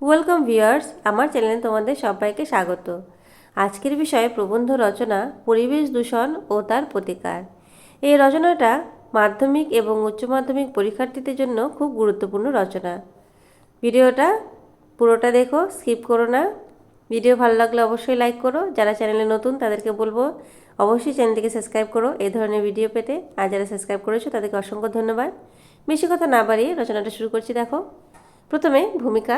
Welcome viewers, আমার চ্যানেলে তোমাদের সবাইকে স্বাগত। আজকের বিষয়ে প্রবন্ধ রচনা, পরিবেশ দূষণ ও তার প্রতিকার। এই রচনাটা মাধ্যমিক এবং উচ্চ মাধ্যমিক পরীক্ষার্থীদের জন্য খুব গুরুত্বপূর্ণ রচনা। ভিডিওটা পুরোটা দেখো, স্কিপ করো না। ভিডিও ভালো লাগলে অবশ্যই লাইক করো। যারা চ্যানেলে নতুন, তাদেরকে বলব, অবশ্যই চ্যানেলটিকে সাবস্ক্রাইব করো এই ধরনের ভিডিও পেতে। আর যারা সাবস্ক্রাইব করেছ, তাদেরকে অসংখ্য ধন্যবাদ। বেশি কথা না বাড়িয়ে রচনাটা শুরু করছি, দেখো। প্রথমে ভূমিকা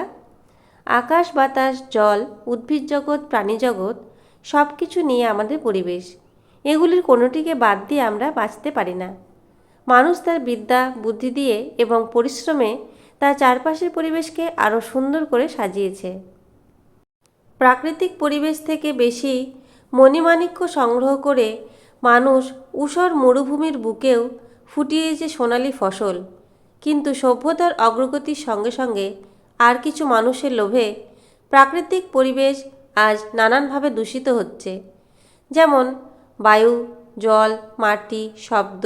আকাশ, বাতাস, জল, উদ্ভিদ জগৎ, প্রাণী জগৎ সব কিছু নিয়ে আমাদের পরিবেশ। এগুলির কোনোটিকে বাদ দিয়ে আমরা বাঁচতে পারি না। মানুষ তার বিদ্যা, বুদ্ধি দিয়ে এবং পরিশ্রমে তার চারপাশের পরিবেশকে আরও সুন্দর করে সাজিয়েছে। প্রাকৃতিক পরিবেশ থেকে বেশি মণিমাণিক্য সংগ্রহ করে মানুষ ঊষর মরুভূমির বুকেও ফুটিয়েছে সোনালি ফসল, কিন্তু সভ্যতার অগ্রগতির সঙ্গে সঙ্গে আর কিছু মানুষের লোভে প্রাকৃতিক পরিবেশ আজ নানানভাবে দূষিত হচ্ছে। যেমন বায়ু, জল, মাটি, শব্দ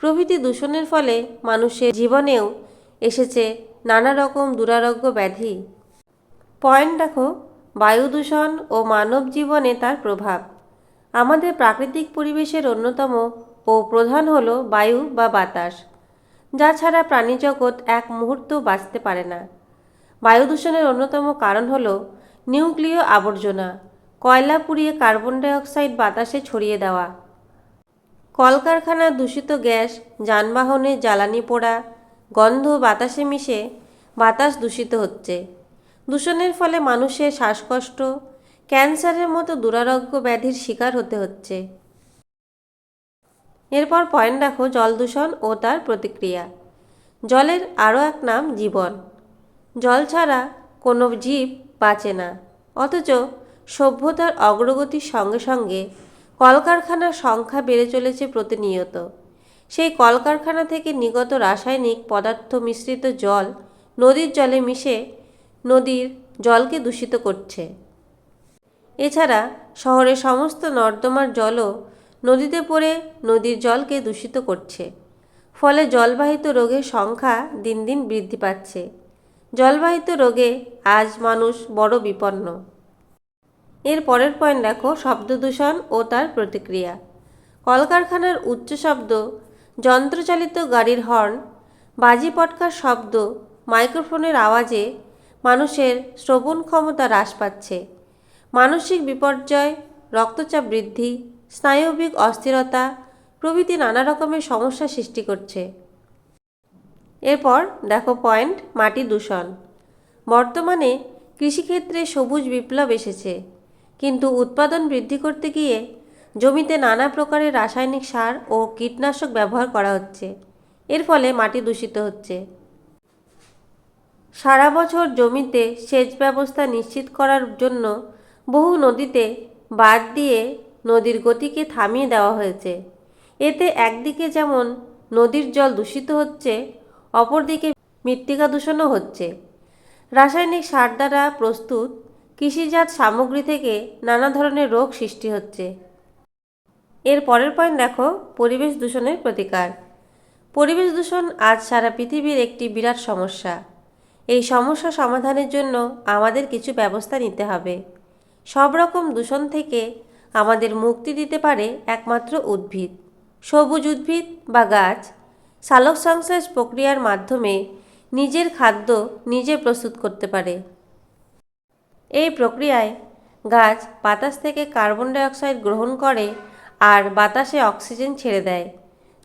প্রভৃতি দূষণের ফলে মানুষের জীবনেও এসেছে নানা রকম দুরারোগ্য ব্যাধি। পয়েন্ট দেখো, বায়ু দূষণ ও মানব জীবনে তার প্রভাব। আমাদের প্রাকৃতিক পরিবেশের অন্যতম ও প্রধান হল বায়ু বা বাতাস, যা ছাড়া প্রাণীজগৎ এক মুহূর্ত বাঁচতে পারে না। বায়ু দূষণের অন্যতম কারণ হলো নিউক্লিয় আবর্জনা, কয়লা পুড়িয়ে কার্বন ডাইঅক্সাইড বাতাসে ছড়িয়ে দেওয়া কলকারখানার দূষিত গ্যাস, যানবাহনে জ্বালানি পোড়া, গন্ধ বাতাসে মিশে বাতাস দূষিত হচ্ছে। দূষণের ফলে মানুষের শ্বাসকষ্ট, ক্যান্সারের মতো দুরারোগ্য ব্যাধির শিকার হতে হচ্ছে। এরপর পয়েন্ট দেখো জল দূষণ ও তার প্রতিক্রিয়া। জলের আরও এক নাম জীবন। জল ছাড়া কোনো জীব বাঁচে না। অথচ সভ্যতার অগ্রগতির সঙ্গে সঙ্গে কলকারখানার সংখ্যা বেড়ে চলেছে প্রতিনিয়ত। সেই কলকারখানা থেকে নিগত রাসায়নিক পদার্থ মিশ্রিত জল নদীর জলে মিশে নদীর জলকে দূষিত করছে। এছাড়া শহরের সমস্ত নর্দমার জলও নদীতে পড়ে নদীর জলকে দূষিত করছে। ফলে জলবাহিত রোগের সংখ্যা দিন দিন বৃদ্ধি পাচ্ছে। জলবাহিত রোগে আজ মানুষ বড় বিপন্ন। এর পরের পয়েন্ট দেখো, শব্দ দূষণ ও তার প্রতিক্রিয়া। কলকারখানার উচ্চ শব্দ, যন্ত্রচালিত গাড়ির হর্ন, বাজি পটকার শব্দ, মাইক্রোফোনের আওয়াজে মানুষের শ্রবণ ক্ষমতা হ্রাস পাচ্ছে। মানসিক বিপর্যয়, রক্তচাপ বৃদ্ধি, স্নায়বিক অস্থিরতা প্রভৃতি নানা রকমের সমস্যা সৃষ্টি করছে। এরপর দেখো পয়েন্ট, মাটি দূষণ। বর্তমানে কৃষিক্ষেত্রে সবুজ বিপ্লব এসেছে, কিন্তু উৎপাদন বৃদ্ধি করতে গিয়ে জমিতে নানা প্রকারের রাসায়নিক সার ও কীটনাশক ব্যবহার করা হচ্ছে। এর ফলে মাটি দূষিত হচ্ছে। সারা বছর জমিতে সেচ ব্যবস্থা নিশ্চিত করার জন্য বহু নদীতে বাদ দিয়ে নদীর গতিকে থামিয়ে দেওয়া হয়েছে। এতে একদিকে যেমন নদীর জল দূষিত হচ্ছে অপরদিকে মৃত্তিকা দূষণও হচ্ছে। রাসায়নিক সার দ্বারা প্রস্তুত কৃষিজাত সামগ্রী থেকে নানা ধরনের রোগ সৃষ্টি হচ্ছে। এর পরের পয়েন্ট দেখো, পরিবেশ দূষণের প্রতিকার। পরিবেশ দূষণ আজ সারা পৃথিবীর একটি বিরাট সমস্যা। এই সমস্যা সমাধানের জন্য আমাদের কিছু ব্যবস্থা নিতে হবে। সব রকম দূষণ থেকে আমাদের মুক্তি দিতে পারে একমাত্র উদ্ভিদ। সবুজ উদ্ভিদ বা গাছ সালোক সংশ্লেষ প্রক্রিয়ার মাধ্যমে নিজের খাদ্য নিজে প্রস্তুত করতে পারে। এই প্রক্রিয়ায় গাছ বাতাস থেকে কার্বন ডাইঅক্সাইড গ্রহণ করে আর বাতাসে অক্সিজেন ছেড়ে দেয়,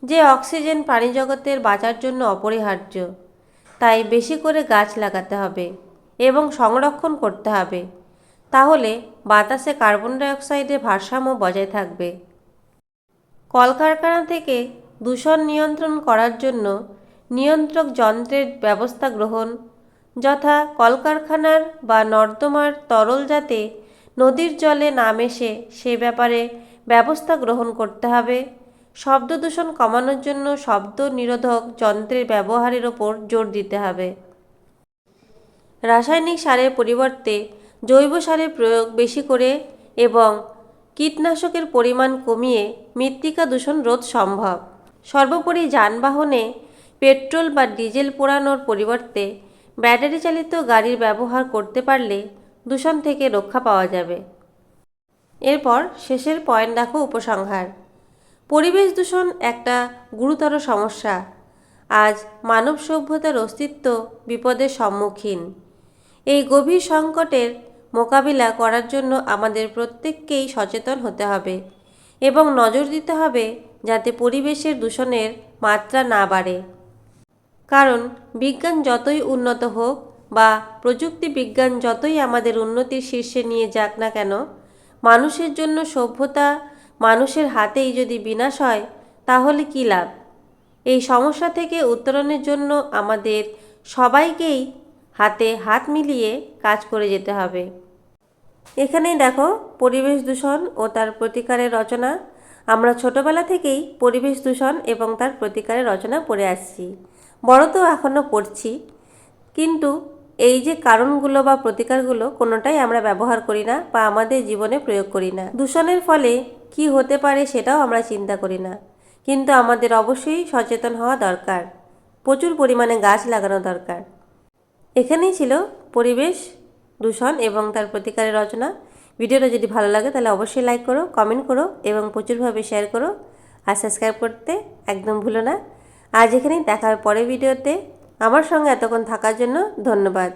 যে অক্সিজেন প্রাণীজগতের বাঁচার জন্য অপরিহার্য। তাই বেশি করে গাছ লাগাতে হবে এবং সংরক্ষণ করতে হবে, তাহলে বাতাসে কার্বন ডাইঅক্সাইডের ভারসাম্য বজায় থাকবে। কলকারখানা থেকে দূষণ নিয়ন্ত্রণ করার জন্য নিয়ন্ত্রক যন্ত্রের ব্যবস্থা গ্রহণ, যথা কলকারখানার বা নর্দমার তরল যাতে নদীর জলে না মেশে সে ব্যাপারে ব্যবস্থা গ্রহণ করতে হবে। শব্দ দূষণ কমানোর জন্য শব্দ নিরোধক যন্ত্রের ব্যবহারের ওপর জোর দিতে হবে। রাসায়নিক সারের পরিবর্তে জৈব সারের প্রয়োগ বেশি করে এবং কীটনাশকের পরিমাণ কমিয়ে মৃত্তিকা দূষণ রোধ সম্ভব। সর্বোপরি যানবাহনে পেট্রোল বা ডিজেল পোড়ানোর পরিবর্তে ব্যাটারি চালিত গাড়ির ব্যবহার করতে পারলে দূষণ থেকে রক্ষা পাওয়া যাবে। এরপর শেষের পয়েন্ট দেখো উপসংহার। পরিবেশ দূষণ একটা গুরুতর সমস্যা। আজ মানব সভ্যতার অস্তিত্ব বিপদের সম্মুখীন। এই গভীর সংকটের মোকাবিলা করার জন্য আমাদের প্রত্যেককেই সচেতন হতে হবে এবং নজর দিতে হবে যাতে পরিবেশের দূষণের মাত্রা না বাড়ে। কারণ, বিজ্ঞান যতই উন্নত হোক বা প্রযুক্তি বিজ্ঞান যতই আমাদের উন্নতির শীর্ষে নিয়ে যাক না কেন, মানুষের জন্য সভ্যতা মানুষের হাতেই যদি বিনাশ হয়, তাহলে কী লাভ? এই সমস্যা থেকে উত্তরণের জন্য আমাদের সবাইকেই হাতে হাত মিলিয়ে কাজ করে যেতে হবে। এখানেই দেখো, পরিবেশ দূষণ ও তার প্রতিকারের রচনা। আমরা ছোটবেলা থেকেই পরিবেশ দূষণ এবং তার প্রতিকারের রচনা পড়ে আসছি। বড় তো এখনও পড়ছি। কিন্তু এই যে কারণগুলো বা প্রতিকারগুলো কোনোটাই আমরা ব্যবহার করি না বা আমাদের জীবনে প্রয়োগ করি না। দূষণের ফলে কি হতে পারে সেটাও আমরা চিন্তা করি না। কিন্তু আমাদের অবশ্যই সচেতন হওয়া দরকার। প্রচুর পরিমাণে গাছ লাগানো দরকার। এখানেই ছিল পরিবেশ দূষণ এবং তার প্রতিকারের রচনা। ভিডিওটা যদি ভালো লাগে তাহলে অবশ্যই লাইক করো কমেন্ট করো এবং প্রচুরভাবে শেয়ার করো। আর সাবস্ক্রাইব করতে একদম ভুলো না। আজ এখানেই দেখার পরে ভিডিওতে। আমার সঙ্গে এতক্ষণ থাকার জন্য ধন্যবাদ।